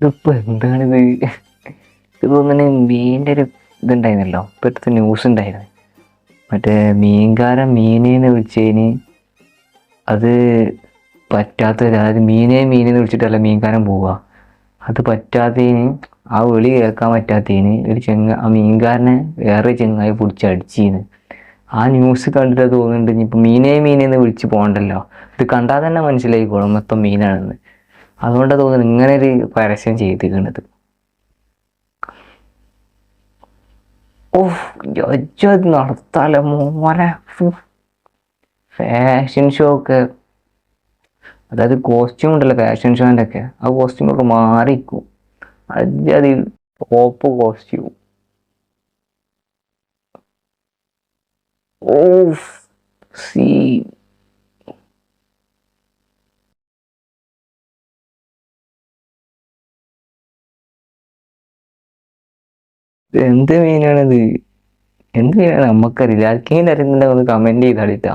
ഇതിപ്പോ എന്താണിത്? ഇത് തോന്നുന്നു മീന്റെ ഒരു ഇതുണ്ടായിരുന്നല്ലോ. ഇപ്പൊ അടുത്ത ന്യൂസ് ഉണ്ടായിരുന്നു. മറ്റേ മീൻകാരൻ മീനേന്ന് വിളിച്ചതിന് അത് പറ്റാത്ത അതായത് മീനെ മീനെന്ന് വിളിച്ചിട്ടല്ല മീൻകാരൻ പോവുക. അത് പറ്റാത്തതിന് ആ വിളി കേൾക്കാൻ പറ്റാത്തതിന് ഒരു ചെങ്ങ ആ മീൻകാരനെ വേറെ ചെങ്ങായി പിടിച്ച് അടിച്ചീന്ന് ആ ന്യൂസ് കണ്ടിട്ട് തോന്നുന്നുണ്ട് ഇനിയിപ്പോൾ മീനെ മീനെന്ന് വിളിച്ച് പോകണ്ടല്ലോ. ഇത് കണ്ടാൽ തന്നെ മനസ്സിലായിക്കോളും മൊത്തം മീനാണെന്ന്. അതുകൊണ്ടാണ് തോന്നുന്നത് ഇങ്ങനെ ഒരു പരസ്യം ചെയ്തിരിക്കുന്നത് നടത്താലോ മോനെ? ഫാഷൻ ഷോ ഒക്കെ. അതായത് കോസ്റ്റ്യൂം ഉണ്ടല്ലോ ഫാഷൻ ഷോന്റെ ഒക്കെ ആ കോസ്റ്റ്യൂം ഒക്കെ മാറിക്കും അത് ടോപ്പ് കോസ്റ്റ്യൂം ഓഫ് സീ എന്ത് മീനാണിത് എന്ത് മീനാണ് നമുക്കറിയില്ല ആർക്കെങ്കിലും അറിയുന്നുണ്ടെങ്കിൽ ഒന്ന് കമന്റ് ചെയ്താളിട്ടാ